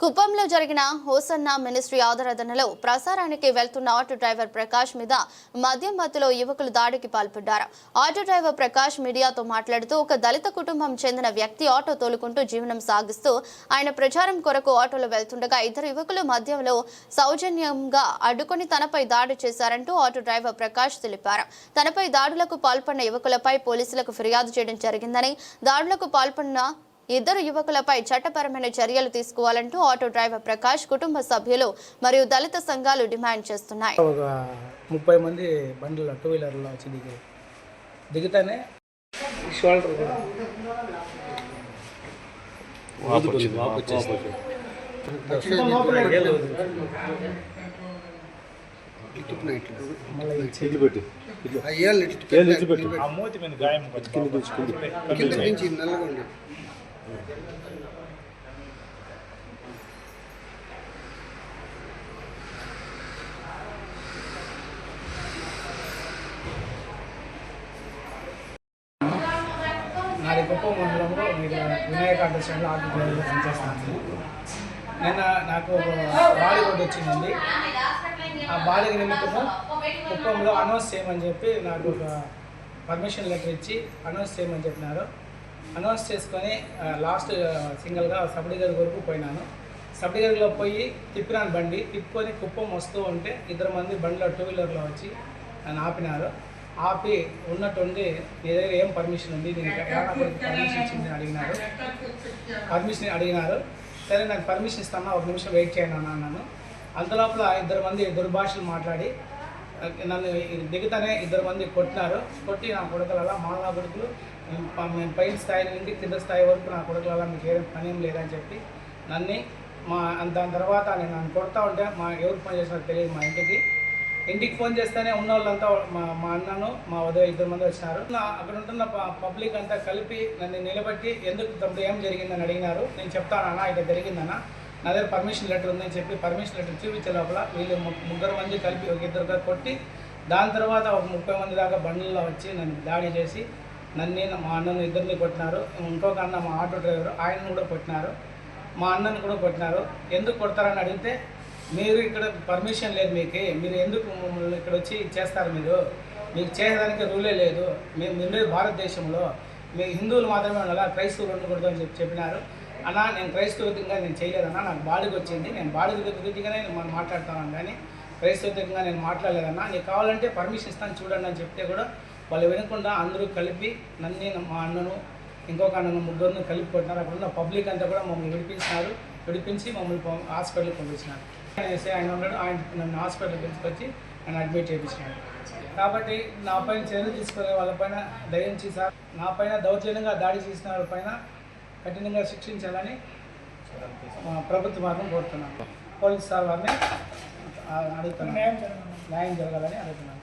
కుప్పంలో జరిగిన hosanna ministry ఆదరాధనలో ప్రసారానికి వెళ్తున్న ఆటో డ్రైవర్ ప్రకాష్ మీద మద్యం మత్తులో యువకులు దాడికి పాల్పడ్డారు. ఆటో డ్రైవర్ ప్రకాష్ మీడియాతో మాట్లాడుతూ ఒక దళిత కుటుంబం చెందిన వ్యక్తి ఆటో తోలుకుంటూ జీవనం సాగిస్తూ ఆయన ప్రచారం కొరకు ఆటోలో వెళ్తుండగా ఇద్దరు యువకులు మద్యంలో సౌజన్యంగా అడ్డుకొని తనపై దాడి చేశారంటూ ఆటో డ్రైవర్ ప్రకాష్ తెలిపారు. తనపై దాడులకు పాల్పడిన యువకులపై పోలీసులకు ఫిర్యాదు చేయడం జరిగిందని దాడులకు పాల్పడిన ఇద్దరు యువకులపై చట్టపరమైన చర్యలు తీసుకోవాలంటూ ఆటో డ్రైవర్ ప్రకాష్ కుటుంబ సభ్యులు మరియు దళిత సంఘాలు డిమాండ్ చేస్తున్నాయి. ఒక ముప్పై మంది బండ్లు టూ వీలర్లో వచ్చి దిగి దిగుతానే షోల్డర్ పెట్టు నాది గొప్ప మండలంలో మీరు వినాయక అండర్స్టాండ్లో ఆటో డ్రైవర్గా పనిచేస్తాను నిన్న నాకు ఒక బాడీ రోడ్ వచ్చిందండి. ఆ బాలిక నిమిత్తము కుప్పంలో అనౌన్స్ చేయమని చెప్పి నాకు ఒక పర్మిషన్ లెటర్ ఇచ్చి అనౌన్స్ చేయమని చెప్పినారు. అనౌన్స్ చేసుకొని లాస్ట్ సింగిల్గా సబడిగర్ వరకు పోయినాను. సబడిగర్లో పోయి తిప్పినాను బండి. తిప్పుకొని కుప్పం వస్తూ ఉంటే ఇద్దరు మంది బండిలో టూ వీలర్లో వచ్చి నన్ను ఆపినారు. ఆపి ఉన్నట్టుండి నీ దగ్గర ఏం పర్మిషన్ ఉంది? నేను పర్మిషన్ ఇచ్చింది? అడిగినారు. పర్మిషన్ అడిగినారు. సరే నాకు పర్మిషన్ ఇస్తాను ఒక నిమిషం వెయిట్ చేయండి అన్న అన్నాను. అంతలోపల ఇద్దరు మంది దుర్భాషలు మాట్లాడి నన్ను దిగుతానే ఇద్దరు మంది కొట్టినారు. కొట్టి నా కొడుకులలా మా నా కొడుకులు మేము పైన స్థాయి నుండి కింద స్థాయి వరకు నా కొడుకులలా మీకు ఏం పని ఏం లేదని చెప్పి నన్ను మా దాని తర్వాత నేను నన్ను కొడతా ఉంటే మా ఎవరు ఫోన్ చేసినారో తెలియదు మా ఇంటికి. ఇంటికి ఫోన్ చేస్తేనే ఉన్న వాళ్ళంతా మా మా అన్నను మా ఉదయం ఇద్దరు మంది వచ్చినారు. నా- అక్కడ ఉంటున్న పబ్లిక్ అంతా కలిపి నన్ను నిలబెట్టి ఎందుకు తప్పుడు ఏం జరిగిందని అడిగినారు. నేను చెప్తాను అన్న ఇట్లా జరిగిందన్న. నా దగ్గర పర్మిషన్ లెటర్ ఉందని చెప్పి పర్మిషన్ లెటర్ చూపించే లోపల వీళ్ళు ముగ్గురు మంది కలిపి ఒక ఇద్దరు కొట్టి దాని తర్వాత ఒక ముప్పై మంది దాకా బండ్లలో వచ్చి నన్ను దాడి చేసి నన్ను మా అన్నను ఇద్దరిని కొట్టినారు. ఇంకొక అన్న మా ఆటో డ్రైవర్ ఆయనను కూడా కొట్టినారు. మా అన్నను కూడా కొట్టినారు. ఎందుకు కొడతారని అడిగితే మీరు ఇక్కడ పర్మిషన్ లేదు మీకు మీరు ఎందుకు మమ్మల్ని ఇక్కడ వచ్చి చేస్తారు మీరు? మీకు చేయడానికి రూలే లేదు. మేము ఉండేది భారతదేశంలో మీ హిందువులు మాత్రమే ఉండాలా క్రైస్తవులు ఉండకూడదు అని చెప్పి చెప్పినారు. అన్నా నేను క్రైస్తవికంగా నేను చేయలేదన్నా నాకు బాడీకి వచ్చింది. నేను బాడీ రీతిగానే మనం మాట్లాడతాను కానీ క్రైస్తవికంగా నేను మాట్లాడలేదన్నా నీకు కావాలంటే పర్మిషన్ ఇస్తాను చూడండి అని చెప్తే కూడా వాళ్ళు వినకుండా అందరూ కలిపి నన్ను మా అన్నను ఇంకొక అన్నను ముగ్గురిని కలిపి కొట్టినారు. అక్కడ ఉన్న పబ్లిక్ అంతా కూడా మమ్మల్ని విడిపించినారు. విడిపించి మమ్మల్ని హాస్పిటల్కి పంపించినారు. అనేసి ఆయన ఉన్నాడు. ఆయన నన్ను హాస్పిటల్కి తీసుకొచ్చి నన్ను అడ్మిట్ చేయించినాడు కాబట్టి నా పైన చర్యలు తీసుకునే వాళ్ళపైన దయించి సార్ నా పైన దౌర్జన్యంగా దాడి చేసిన వాళ్ళపైన కఠినంగా శిక్షించాలని ప్రభుత్వ వారిని కోరుతున్నాను పోలీస్ సార్ వారిని అడుగుతున్నాను న్యాయం జరగాలని. అడుగుతున్నాను